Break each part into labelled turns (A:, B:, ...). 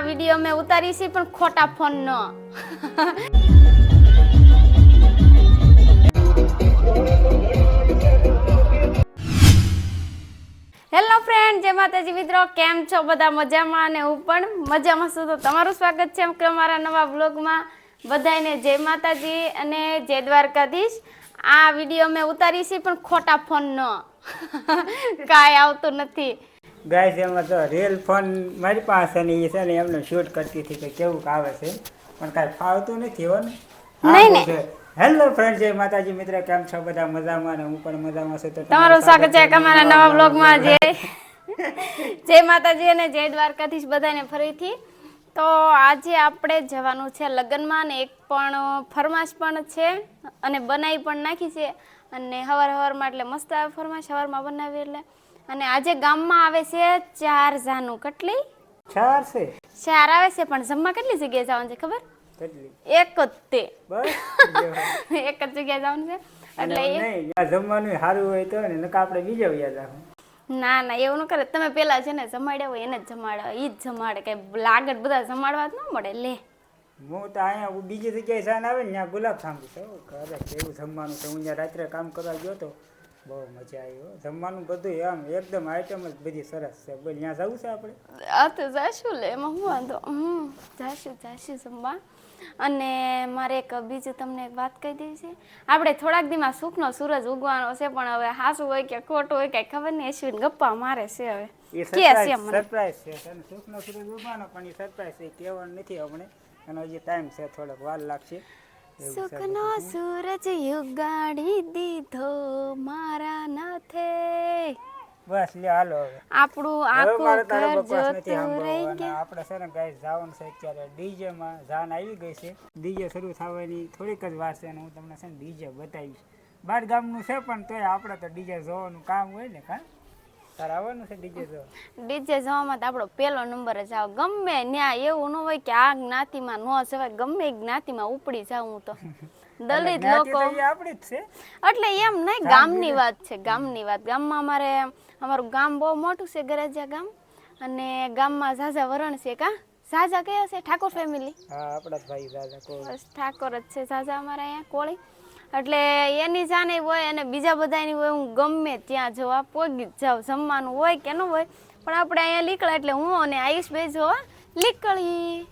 A: આ વીડિયો મેં ઉતારી છે, પણ ખોટા ફોન નો. હેલો ફ્રેન્ડ જય માતાજી મિત્રો, કેમ છો? બધા મજામાં અને હું પણ મજામાં છું. તો તમારું સ્વાગત છે અમારા નવા બ્લોગમાં બધાને જય માતાજી અને જય દ્વારકાધીશ. આ વીડિયો મેં ઉતારી છે, પણ ખોટા ફોનનો કાંઈ આવતું નથી.
B: ગાય છે એમાં તો રીલ ફોન મારી પાસે ને એ છે ને એમને શૂટ કરતી હતી કે કેવું આવે છે. પણ કાંઈ ફાવતું નથી હો ને. હેલો ફ્રેન્ડ જય માતાજી મિત્ર કેમ છો બધા? મજામાં ને હું પણ મજામાં છું. તો
A: તમારું સ્વાગત છે અમારા નવા બ્લોગમાં જે જય. માતાજી અને જય દ્વારકાધીશ બધાને ફરીથી. તો આજે આપણે જવાનું છે લગ્નમાં ને એક પણ ફરમાશ પણ છે અને બનાવી પણ નાખી છે. અને હવાર હવારમાં એટલે મસ્ત આવે ફરમાશ હવારમાં બનાવી એટલે. અને આજે ગામમાં આવે છે ચાર જાનું કેટલી?
B: ચાર છે.
A: ચાર આવે છે પણ જમવા કેટલી જગ્યાએ જવાનું છે ખબર? એક જ તે. એક જ જગ્યાએ જવાનું છે. એટલે
B: જમવાનું સારું હોય તો ને નકા આપણે બીજે વ્યાજ રાખું
A: ના ના એવું ન કરે. તમે પેલા છે ને જમાડ્યા હોય એને જ જમાડે. એ જ જમાડે. કઈ લાગત બધા જમાડવા જ ન મળે. લે.
B: હું તો અહીંયા બીજી જગ્યાએ જાન આવે ને ત્યાં ગુલાબ થાંભુ છે. ઘરે કેવું જમવાનું છે. હું ત્યાં રાત્રે કામ કરવા ગયો તો બહુ મજા આવી જમવાનું બધું આમ એકદમ આઈટમ જ બધી સરસ છે. બોલ ત્યાં જવું છે આપણે?
A: આ તો જાશું લે એમાં હું વાંધો? હમ જાશું જાશું જમવા. અને મારે એક બીજું તમને એક વાત કહી દેવી છે. આપણે થોડાક દીમાં સુખનો સૂરજ ઉગવાનો છે પણ હવે હાસું હોય કે ખોટું હોય કઈ ખબર નહીં અશ્વિન ગપ્પા મારે છે હવે. કે છે
B: સરપ્રાઈઝ છે. સુખનો સૂરજ ઉગવાનો પણ એ સરપ્રાઈઝ છે કહેવાનું નથી આપણે એનો હજી ટાઈમ છે થોડોક વાર લાગશે.
A: સુખનો સૂરજ યુગાડી દીધો મારા નાથે.
B: બસ લે હાલો હવે.
A: આપણું આખું ઘર જોતું રહી ગયા.
B: આપણે છે ને ગાઈસ જવાનું છે અત્યારે ડીજે માં. જાન આવી ગઈ છે. ડીજે શરૂ થવાની થોડીક જ વાર છે અને હું તમને છે ને ડીજે બતાવીશ. બાર ગામનું છે પણ તોય આપણે તો ડીજે જોવાનું કામ હોય ને કા? તારે આવવાનું છે ડીજે જોવા
A: ડીજે જવામાં તો આપણો પહેલો નંબર જ આવે. ગમે ન્યા એવું ન હોય કે આ જ્ઞાતિમાં ન જવાય ગમે જ્ઞાતિમાં ઉપડી જાઉં હું તો. દલિત લોકો.
B: આપણી જ છે.
A: એટલે એમ નહીં ગામની વાત. છે ગામની વાત. ગામમાં અમારે અમારું ગામ બહુ મોટું છે ગરજિયા ગામ. અને ગામમાં ઝાઝા વરણ છે કા ઝાઝા કયા છે? ઠાકોર ફેમિલી
B: હા આપણા ભાઈ દાદા
A: ઠાકોર જ છે ઝાઝા અમારા અહીંયા કોળી. એટલે એની જાને હોય અને બીજા બધાની હોય, હું ગમે ત્યાં જોવા, પોગી જ જાઉં, જમવાનું હોય કે ન હોય, પણ આપણે અહીંયા નીકળે એટલે હું અને આયુષ ભાઈ જોવા નીકળી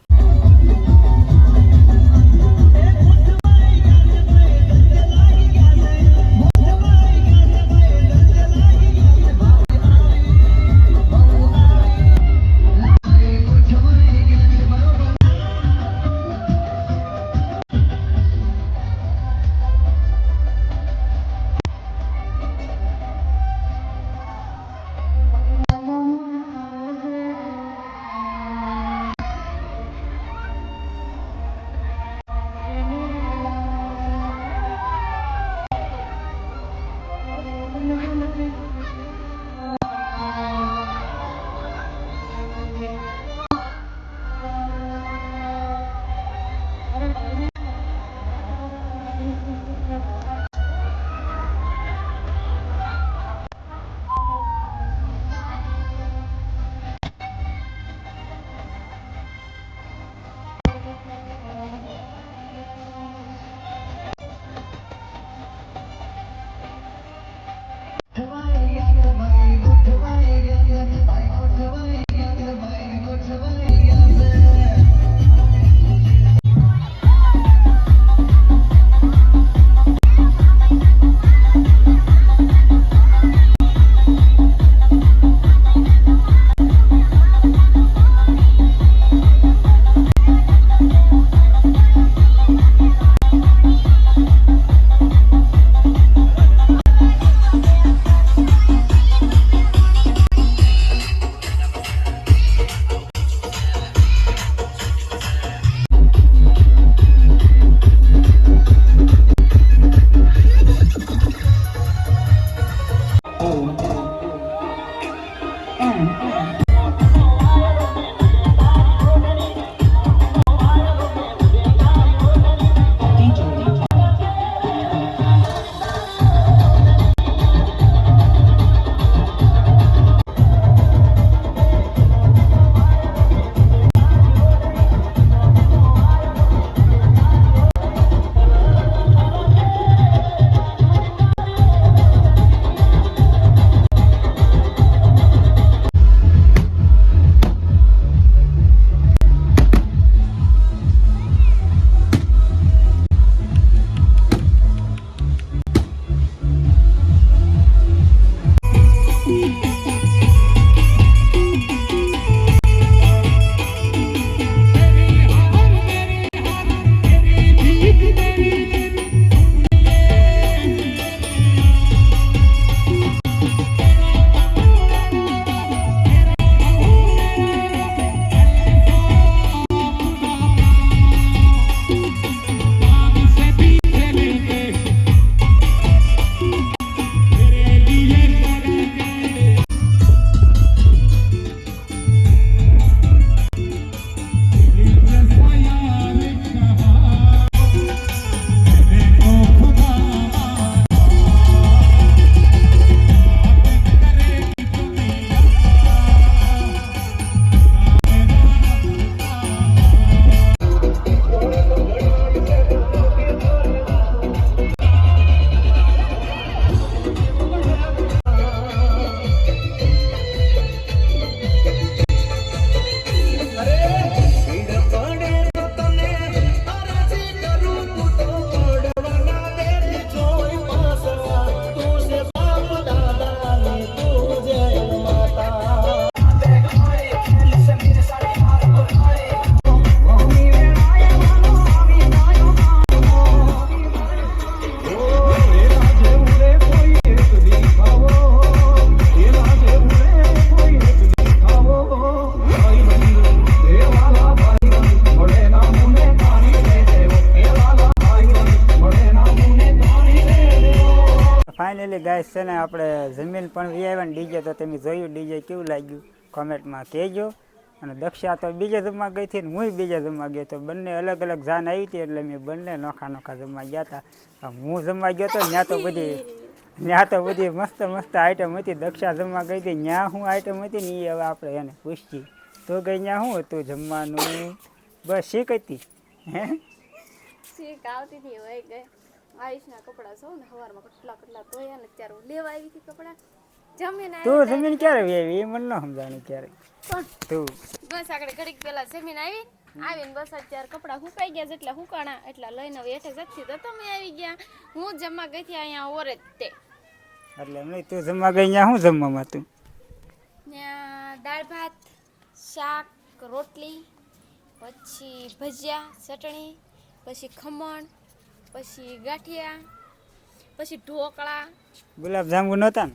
B: ફાઇનલી ગાઈસ છે ને આપણે જમીન પણ વી આવ્યા ને ડીજે, તો તમે જોયું ડીજે કેવું લાગ્યું? કોમેન્ટમાં કહેજો. અને દક્ષા તો બીજે જમવા ગઈ હતી ને હું બીજે જમવા ગયો તો બંને અલગ અલગ જાન આવી હતી એટલે મેં બંને નોખા નોખા જમવા ગયા હતા. હું જમવા ગયો તો ત્યાં તો બધી, ત્યાં તો બધી મસ્ત મસ્ત આઈટમ હતી. દક્ષા જમવા ગઈ હતી, ત્યાં શું આઈટમ હતી ને એ હવે આપણે એને પૂછીએ. તો ગઈ ત્યાં શું હતું જમવાનું? બસ શીખ હતી. હે?
A: શીખ આવતી હતી હોય ગઈ. આયુષના કપડાં છો ને સવારમાં કેટલા કેટલા ધોયા ને ત્યારે લેવા આવી હતી કપડાં. જમીને
B: તું જમીન ક્યારે આવી? એ મને ન સમજાણી ક્યારે. તું.
A: બસ આગળ ઘડીક પેલા જમીન આવી. આવીને બસ અત્યારે કપડાં સુકાઈ ગયા જેટલા સુકાણા એટલા લઈને હવે હેઠે જતી તો તમે આવી ગયા. હું જમવા ગઈ હતી અહીંયા ઓરે જ તે.
B: એટલે નહીં તું જમવા ગઈ ત્યાં શું જમવામાં તું?
A: દાળ ભાત શાક રોટલી પછી ભજીયા ચટણી પછી ખમણ પછી ગાંઠિયા પછી ઢોકળા.
B: ગુલાબ જાંબુ નહોતા ને.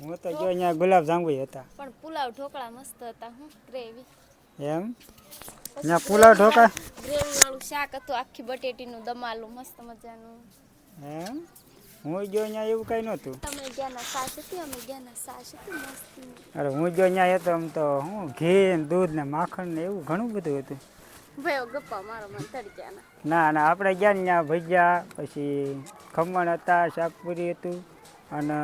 B: હું તો જો અહીંયા ગુલાબ જાંબુ હતા.
A: પણ પુલાવ ઢોકળા મસ્ત હતા હું ગ્રેવી.
B: એમ? અહીંયા પુલાવ ઢોકળા?
A: ગ્રેવી વાળું શાક હતું આખી બટેટીનું દમાલું મસ્ત મજાનું.
B: એમ? હું જો અહીંયા એવું કઈ નહોતું.
A: તમે ગયાના સાસ હતી અમે ગયાના સાસ હતી મસ્ત.
B: અરે હું જો અહીંયા હતો આમ તો હું ઘી ને દૂધ ને માખણ ને એવું ઘણું બધું હતું.
A: ભયો ગપ્પા મારો મન તડક્યાના
B: ના. ના આપણે ગયા ત્યાં ભજીયા પછી ખમણ હતા શાકપુરી હતું અને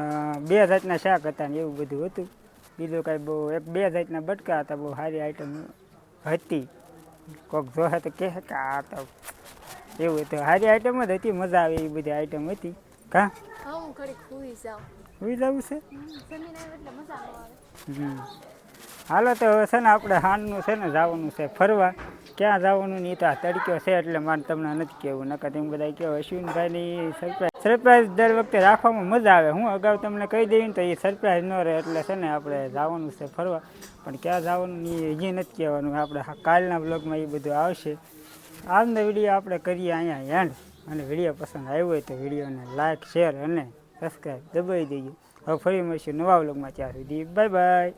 B: બે જાતના શાક હતા ને એવું બધું હતું. બીજું કાંઈ બહુ એક બે જાતના બટકા હતા બહુ સારી આઈટમ હતી. કોક જોહે તો કહે કે આ તો એવું હતું. સારી આઈટમ જ હતી મજા આવે એવી બધી આઈટમ હતી. કા?
A: હા હું ઘડી ખુઈ જાઉં.
B: સુઈ જવું છે. હાલો તો હવે છે ને આપણે હાનનું છે ને જવાનું છે ફરવા. ક્યાં જવાનું નહીં તો આ તડક્યો છે એટલે મારે તમને નથી કહેવું. નકર તેમ બધા કહો, અશ્વિનભાઈની સરપ્રાઈઝ સરપ્રાઈઝ દર વખતે રાખવામાં મજા આવે. હું અગાઉ તમને કહી દઈ તો એ સરપ્રાઈઝ ન રહે એટલે છે ને આપણે જવાનું છે ફરવા. પણ ક્યાં જવાનું એ હજી નથી કહેવાનું. આપણે કાલના બ્લોગમાં એ બધું આવશે. આજનો વીડિયો આપણે કરીએ અહીંયા એન્ડ અને વીડિયો પસંદ આવ્યો હોય તો વિડીયોને લાઇક શેર અને સબસ્ક્રાઈબ દબાવી દઈએ હવે ફરી મળીશું નવા બ્લોગમાં ત્યાં સુધી બાય બાય